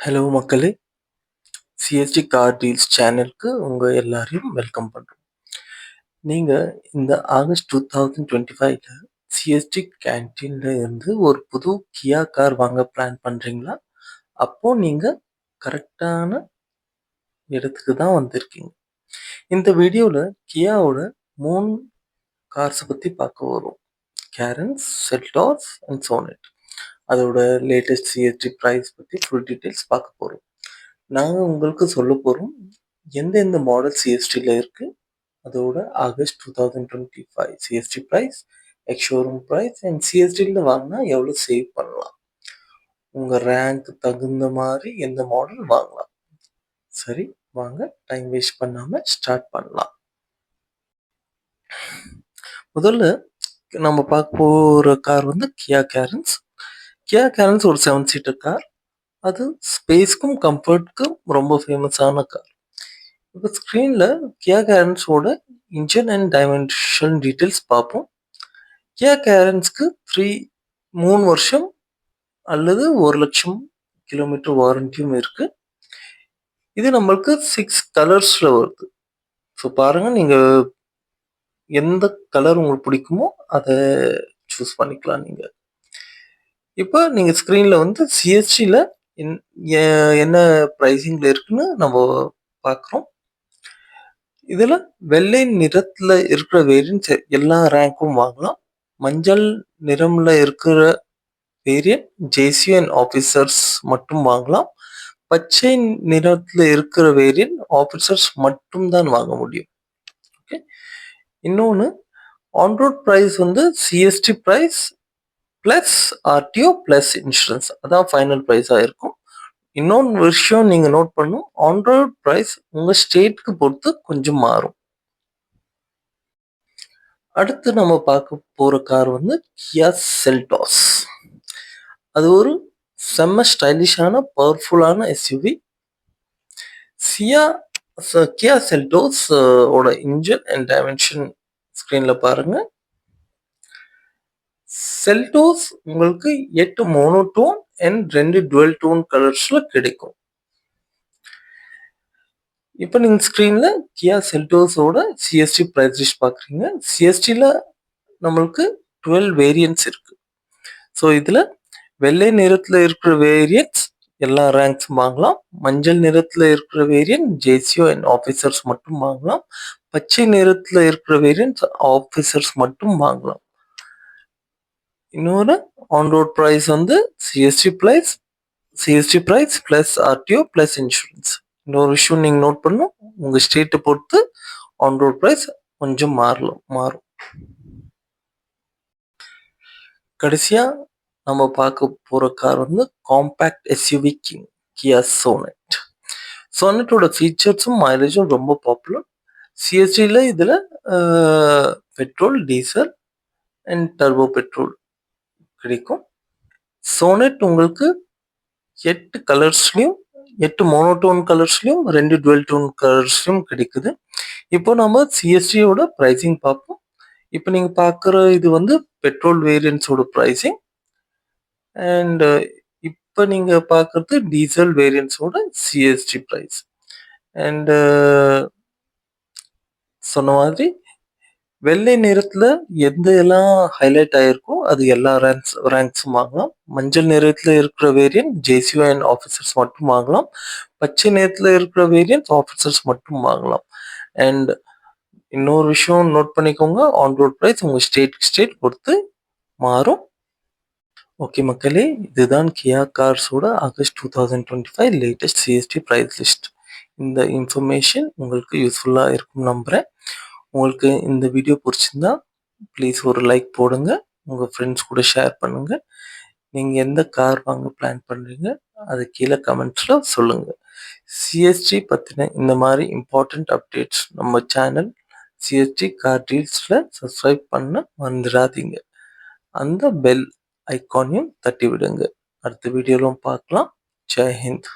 Hello மக்களே! CST car deals சேனலுக்கு உங்கள் எல்லாரையும் வெல்கம் பண்ணுறோம் நீங்கள் இந்த ஆகஸ்ட் 2025ல சிஎஸ்டி கேன்டீனில் இருந்து ஒரு புது கியா கார் வாங்க பிளான் பண்ணுறீங்களா அப்போது நீங்கள் கரெக்டான இடத்துக்கு தான் வந்திருக்கீங்க. இந்த வீடியோவில் கியாவோட மூணு கார்ஸை பற்றி பார்க்க வரும் கேரன்ஸ், செல்டாஸ் அண்ட் சோனட். அதோட லேட்டஸ்ட் சிஎஸ்டி ப்ரைஸ் பற்றி ஃபுல் டீட்டெயில்ஸ் பார்க்க போகிறோம் நாங்கள் உங்களுக்கு சொல்ல போகிறோம் எந்தெந்த மாடல் சிஎஸ்டியில் இருக்குது அதோட August 2025 CSD price ex showroom price and சிஎஸ்டியில் வாங்கினா எவ்வளோ சேவ் பண்ணலாம். உங்கள் ரேங்க் தகுந்த மாதிரி எந்த மாடல் வாங்கலாம். சரி வாங்க டைம் வேஸ்ட் பண்ணாமல் ஸ்டார்ட் பண்ணலாம். முதல்ல நம்ம பார்க்க போகிற கார் வந்து கியா கேரன்ஸ். கியா கேரன்ஸ் ஒரு செவன் சீட்டர் கார். அது ஸ்பேஸ்க்கும் கம்ஃபர்ட்க்கும் ரொம்ப ஃபேமஸான கார். இப்போ ஸ்க்ரீனில் கியா கேரன்ஸோட இன்ஜின் அண்ட் டைமென்ஷன் டீட்டெயில்ஸ் பார்ப்போம். கியா கேரன்ஸ்க்கு த்ரீ மூணு வருஷம் அல்லது ஒரு லட்சம் கிலோமீட்டர் வாரண்டியும் இருக்கு. இது நம்மளுக்கு சிக்ஸ் கலர்ஸ்ல வருது. ஸோ பாருங்க நீங்கள் எந்த கலர் உங்களுக்கு பிடிக்குமோ அதை சூஸ் பண்ணிக்கலாம் நீங்கள் இப்போ நீங்கள் ஸ்க்ரீனில் வந்து சிஎஸ்டில என்ன ப்ரைஸிங்கில் இருக்குன்னு நம்ம பார்க்குறோம். இதில் வெள்ளை நிறத்தில் இருக்கிற வேரியன்ட்ஸ் எல்லா ரேங்க்கும் வாங்கலாம். மஞ்சள் நிறமில் இருக்கிற வேரியன்ட் ஜேசியன் ஆஃபீஸர்ஸ் மட்டும் வாங்கலாம். பச்சை நிறத்தில் இருக்கிற வேரியன்ட் ஆஃபீஸர்ஸ் மட்டும் தான் வாங்க முடியும். ஓகே இன்னொன்று ஆன்ரோட் ப்ரைஸ் வந்து CSD price plus RTO plus insurance அதான் ஃபைனல் ப்ரைஸாக இருக்கும். இன்னொன்று விஷயம் நீங்கள் நோட் பண்ணும் ஆன்ரோட் ப்ரைஸ் உங்கள் ஸ்டேட்டுக்கு பொறுத்து கொஞ்சம் மாறும். அடுத்து நம்ம பார்க்க போற கார் வந்து கியா செல்டாஸ். அது ஒரு செம்ம ஸ்டைலிஷான பவர்ஃபுல்லான எஸ்யூவி. சியா கியா செல்டோஸ் ஓட இன்ஜின் அண்ட் டைமென்ஷன் ஸ்க்ரீன்ல பாருங்க. செல்டோஸ் உங்களுக்கு எட்டு மோனோடோன் அண்ட் ரெண்டு டுவெல் டோன் கலர்ஸ்ல கிடைக்கும். இப்போ நீங்க ஸ்க்ரீன்ல கியா செல்டோஸோட சிஎஸ்டி ப்ரைஸ் லிஸ்ட் பார்க்குறீங்க. சிஎஸ்டியில் நம்மளுக்கு டுவெல் வேரியன்ட்ஸ் இருக்கு. ஸோ இதுல வெள்ளை நிறத்துல இருக்கிற வேரியன்ட்ஸ் எல்லா ரேங்க்ஸும் வாங்கலாம். மஞ்சள் நிறத்துல இருக்கிற வேரியன்ட் ஜேசியோ அண்ட் ஆஃபீஸர்ஸ் மட்டும் வாங்கலாம். பச்சை நிறத்துல இருக்கிற வேரியன்ட்ஸ் ஆஃபீஸர்ஸ் மட்டும் வாங்கலாம். இன்னொரு ஆன் ரோட் ப்ரைஸ் வந்து CSD price CSD price plus RTO plus insurance. இன்னொரு விஷயம் நீங்க நோட் பண்ணும் உங்க ஸ்டேட்டை பொறுத்து ஆன் ரோட் ப்ரைஸ் கொஞ்சம் மாறலாம் மாறும். கடைசியா நம்ம பார்க்க போற கார் வந்து compact SUV king Kia Sonet. சோனட்டோட ஃபீச்சர்ஸும் மைலேஜும் ரொம்ப பாப்புலர். சிஎஸ்டியில் இதில் petrol diesel and turbo petrol கிடைக்கும். சோனட் உங்களுக்கு எட்டு கலர்ஸ்லையும் எட்டு மோனோடோன் கலர்ஸ்லையும் ரெண்டு டுவெல் டோன் கலர்ஸ்லையும் கிடைக்குது. இப்போ நம்ம சிஎஸ்டியோட ப்ரைசிங் பார்ப்போம். இப்போ நீங்கள் பார்க்குற இது வந்து பெட்ரோல் வேரியன்ஸோட ப்ரைசிங். அண்ட் இப்போ நீங்கள் பார்க்குறது டீசல் வேரியன்ட்ஸோட சிஎஸ்டி ப்ரைஸ். அண்டு சொன்ன மாதிரி வெள்ளை நிறத்துல எந்த எல்லாம் ஹைலைட் ஆயிருக்கோ அது எல்லா ரேங்க்ஸ் ரேங்க்ஸும் வாங்கலாம். மஞ்சள் நிறத்துல இருக்கிற வேரியன்ட் ஜேசியோ அண்ட் ஆஃபீஸர்ஸ் மட்டும் வாங்கலாம். பச்சை நிறத்துல இருக்கிற வேரியன்ட் ஆஃபீஸர்ஸ் மட்டும் வாங்கலாம். அண்ட் இன்னொரு விஷயம் நோட் பண்ணிக்கோங்க ஆன் ரோட் ப்ரைஸ் உங்கள் ஸ்டேட் ஸ்டேட் பொறுத்து மாறும். ஓகே மக்களே இதுதான் Kia கார்ஸோட August 2025 latest CSD price list. இந்த இன்ஃபர்மேஷன் உங்களுக்கு யூஸ்ஃபுல்லாக இருக்கும் நம்புகிறேன் உங்களுக்கு இந்த வீடியோ பிடிச்சிருந்தா ப்ளீஸ் ஒரு லைக் போடுங்க. உங்கள் ஃப்ரெண்ட்ஸ் கூட ஷேர் பண்ணுங்க. நீங்கள் எந்த கார் வாங்க பிளான் பண்ணுறீங்க அது கீழே கமெண்ட்ஸில் சொல்லுங்கள் சிஎஸ்டி பற்றின இந்த மாதிரி இம்பார்ட்டண்ட் அப்டேட்ஸ் நம்ம சேனல் சிஎஸ்டி கார் டீல்ஸில் சப்ஸ்கிரைப் பண்ண மறந்துடாதீங்க. அந்த பெல் ஐகானையும் தட்டி விடுங்க. அடுத்த வீடியோவிலும் பார்க்கலாம். ஜெய் ஹிந்த்.